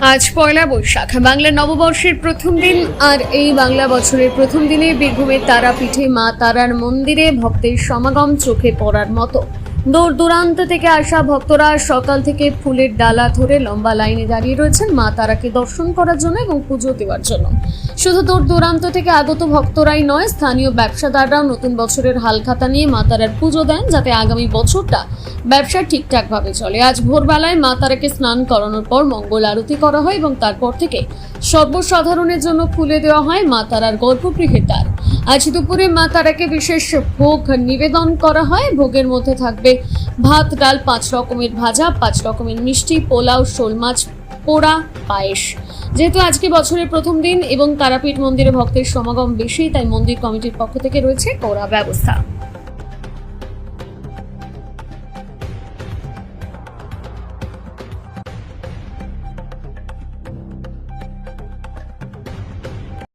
আজ পয়লা বৈশাখ। বাংলা নববর্ষের প্রথম দিন আর এই বাংলা বছরের প্রথম দিনে বীরভূমের তারাপীঠে মা তারার মন্দিরে ভক্তের সমাগম চোখে পড়ার মতো। দূর দূরান্ত থেকে আসা ভক্তরা সকাল থেকে ফুলের ডালা ধরে লম্বা লাইনে দাঁড়িয়ে রয়েছেন। মা তারাকে দর্শন করার জন্য এবং পুজো দেওয়ার জন্য। শুধু দূর দূরান্ত থেকে আগত ভক্তরাই নয়, স্থানীয় ব্যবসাদাররাও নতুন বছরের হালখাতা নিয়ে মা তারার পুজো দেন যাতে আগামী বছরটা ব্যবসা ঠিকঠাকভাবে চলে। আজ ভোরবেলায় মা তারাকে স্নান করানোর পর মঙ্গল আরতি করা হয় এবং তারপর থেকে সর্বসাধারণের জন্য খুলে দেওয়া হয় মা তারার গর্ভগৃহের দ্বার। আজ দুপুরে মা তারাকে বিশেষ ভোগ নিবেদন করা হয়। ভোগের মধ্যে থাকবে ভাত, ডাল, পাঁচ রকমের ভাজা, পাঁচ রকমের মিষ্টি, পোলাও, শোল মাছ, পোড়া, পায়েস। যেহেতু আজকে বছরের প্রথম দিন এবং তারাপীঠ মন্দিরে ভক্তের সমাগম বেশি, তাই মন্দির কমিটির পক্ষ থেকে রয়েছে কড়া ব্যবস্থা।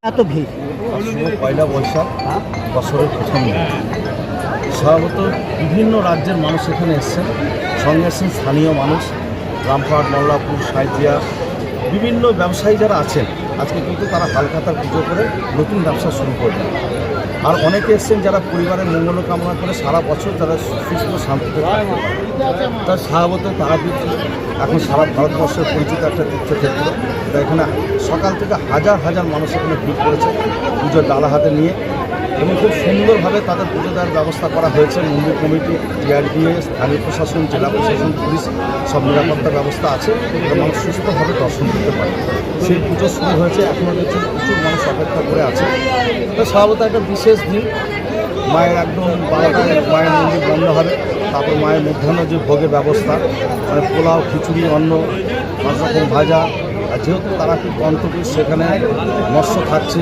এত ভিড়। শুভ পয়লা বৈশাখ, বছরের প্রথম দিন। স্বভাবত বিভিন্ন রাজ্যের মানুষ এখানে এসছেন। সঙ্গে এসছেন স্থানীয় মানুষ রামপাট মল্লাপুর সাঁইথিয়া বিভিন্ন ব্যবসায়ী যারা আছেন, আজকে কিন্তু তারা হালখাতার পুজো করে নতুন ব্যবসা শুরু করবেন। আর অনেকে এসছেন যারা পরিবারের মঙ্গল কামনা করে সারা বছর তারা সুস্থ শান্তিতে তার স্বভাবত তারাপীঠ এখন সারা ভারতবর্ষের পরিচিত একটা তীর্থক্ষেত্র। এখানে সকাল থেকে হাজার হাজার মানুষ এখানে ভিড় করেছে। পুজোর ডালা হাতে নিয়ে এবং খুব সুন্দরভাবে তাদের পুজো দেওয়ার ব্যবস্থা করা হয়েছে। মন্দির কমিটি টিআরডিএ স্থানীয় প্রশাসন, জেলা প্রশাসন, পুলিশ সব নিরাপত্তা ব্যবস্থা আছে এবং মানুষ সুস্থভাবে দর্শন করতে পারে। সেই পুজো শুরু হয়েছে। এখনও দেখছি প্রচুর মানুষ অপেক্ষা করে আছে। তো স্বভাবত একটা বিশেষ দিন। মায়ের একদম বারোটায় মায়ের মন্দির বন্ধ হবে। তারপর মায়ের মধ্যাহ্ন যে ভোগের ব্যবস্থা মানে পোলাও, খিচুড়ি, অন্ন পাঁচ রকম ভাজা আর যেহেতু তারাপীঠ তন্ত্রপীঠ সেখানে মৎস্য থাকছে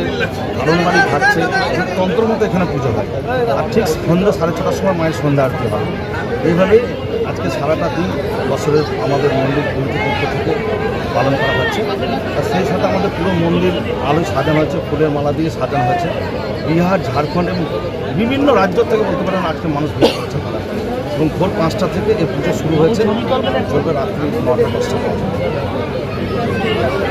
আরণবাড়ি থাকছে তন্ত্র মতো এখানে পুজো হয়। আর ঠিক সন্ধ্যা সাড়ে ছটার সময় মায়ের সন্ধ্যা আরতি হয়। এইভাবেই আজকে সারাটা দিন বছরের আমাদের মন্দির কমিটির পক্ষ থেকে পালন করা হচ্ছে। আর সেই সাথে আমাদের পুরো মন্দির আলোয় সাজানো হয়েছে, ফুলের মালা দিয়ে সাজানো হয়েছে। বিহার, ঝাড়খণ্ড এবং বিভিন্ন রাজ্য থেকে বলতে পারেন আজকে মানুষ ভিড় করছে তারা। এবং ভোর পাঁচটা থেকে এই পুজো শুরু হয়েছে। চলবে রাত্রি নটা দশটা পর্যন্ত। Thank you.